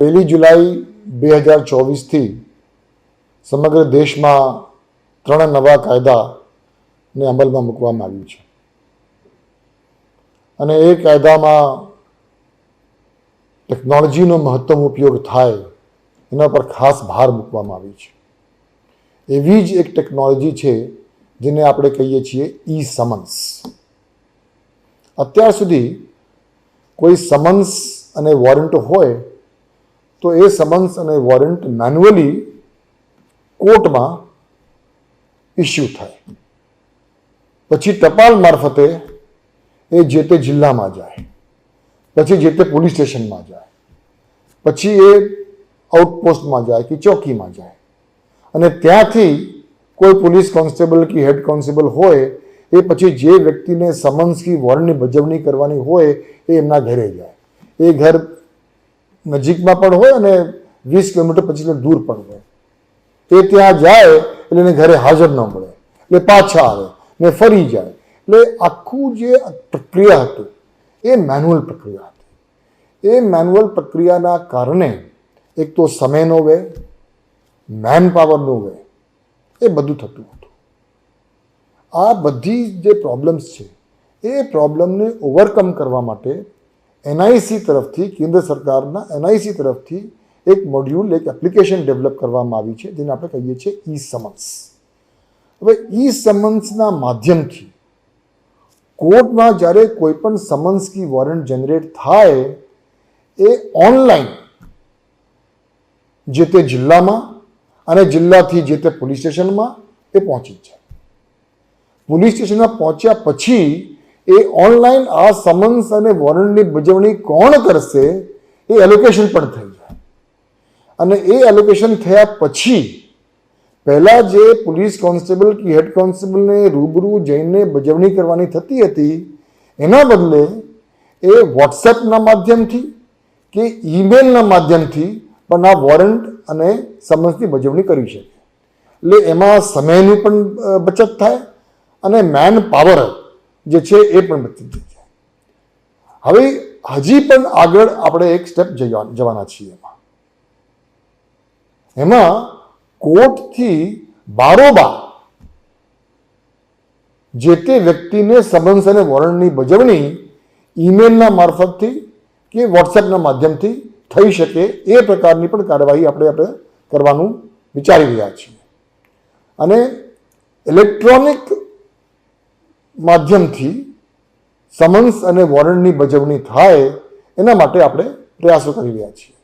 પહેલી જુલાઈ બે હજાર ચોવીસથી સમગ્ર દેશમાં ત્રણ નવા કાયદાને અમલમાં મૂકવામાં આવ્યું છે. અને એ કાયદામાં ટેકનોલોજીનો મહત્તમ ઉપયોગ થાય એના પર ખાસ ભાર મૂકવામાં આવ્યો છે. એવી જ એક ટેકનોલોજી છે જેને આપણે કહીએ છીએ ઈ સમન્સ અત્યાર સુધી કોઈ સમન્સ અને વોરંટ હોય તો એ સમન્સ અને વોરંટ મેન્યુઅલી કોર્ટમાં ઇસ્યુ થાય. પછી ટપાલ મારફતે એ જે તે જિલ્લામાં જાય. પછી જે તે પોલીસ સ્ટેશનમાં જાય. પછી એ આઉટપોસ્ટમાં જાય કે ચોકીમાં જાય. અને ત્યાંથી કોઈ પોલીસ કોન્સ્ટેબલ કે હેડ કોન્સ્ટેબલ હોય, એ પછી જે વ્યક્તિને સમન્સ કે વોરંટની બજવણી કરવાની હોય, એ એમના ઘરે જાય. એ ઘર નજીકમાં પણ હોય અને વીસ કિલોમીટર પછી દૂર પણ હોય. એ ત્યાં જાય એટલે એને ઘરે હાજર ન મળે. એટલે પાછા આવે ને ફરી જાય. એટલે આખું જે પ્રક્રિયા હતું, એ મેન્યુઅલ પ્રક્રિયા હતી. એ મેન્યુઅલ પ્રક્રિયાના કારણે એક તો સમયનો વે મેન પાવરનો વે એ બધું થતું હતું. આ બધી જે પ્રોબ્લેમ્સ છે, એ પ્રોબ્લેમને ઓવરકમ કરવા માટે એનઆઈસી તરફથી કેન્દ્ર સરકારના એનઆઈસી તરફથી એક મોડ્યુલ એક એપ્લિકેશન ડેવલપ કરવામાં આવી છે, જેને આપણે કહીએ છીએ ઈ સમન્સ હવે ઈ સમન્સના માધ્યમથી કોર્ટમાં જ્યારે કોઈ પણ સમન્સ કી વોરંટ જનરેટ થાય, એ ઓનલાઈન જે તે જિલ્લામાં અને જિલ્લાથી જે તે પોલીસ સ્ટેશનમાં એ પહોંચી જાય પોલીસ સ્ટેશનમાં પહોંચ્યા પછી એ ઓનલાઈન આ સમન્સ અને વોરંટની બજવણી કોણ કરશે એ એલોકેશન પણ થઈ જાય. અને એ એલોકેશન થયા પછી પહેલાં જે પોલીસ કોન્સ્ટેબલ કે હેડ કોન્સ્ટેબલને રૂબરૂ જઈને બજવણી કરવાની થતી હતી, એના બદલે એ વોટ્સએપના માધ્યમથી કે ઈમેલના માધ્યમથી પણ આ વોરંટ અને સમન્સની બજવણી કરી શકે. એટલે એમાં સમયની પણ બચત થાય અને મેન પાવર જે છે એ પણ બચી જાય હવે હજી પણ આગળ આપણે એક સ્ટેપ જવા, જવાના છીએ એમાં. એમાં કોર્ટથી બારોબાર જે તે વ્યક્તિને સમન્સ અને વોરંટની બજવણી ઈમેલના મારફતથી કે વોટ્સએપના માધ્યમથી થઈ શકે એ પ્રકારની પણ કાર્યવાહી આપણે આપણે કરવાનું વિચારી રહ્યા છીએ. અને ઇલેક્ટ્રોનિક માધ્યમથી સમન્સ અને વોરંટની બજવણી થાય એના માટે આપણે પ્રયાસો કરી રહ્યા છીએ.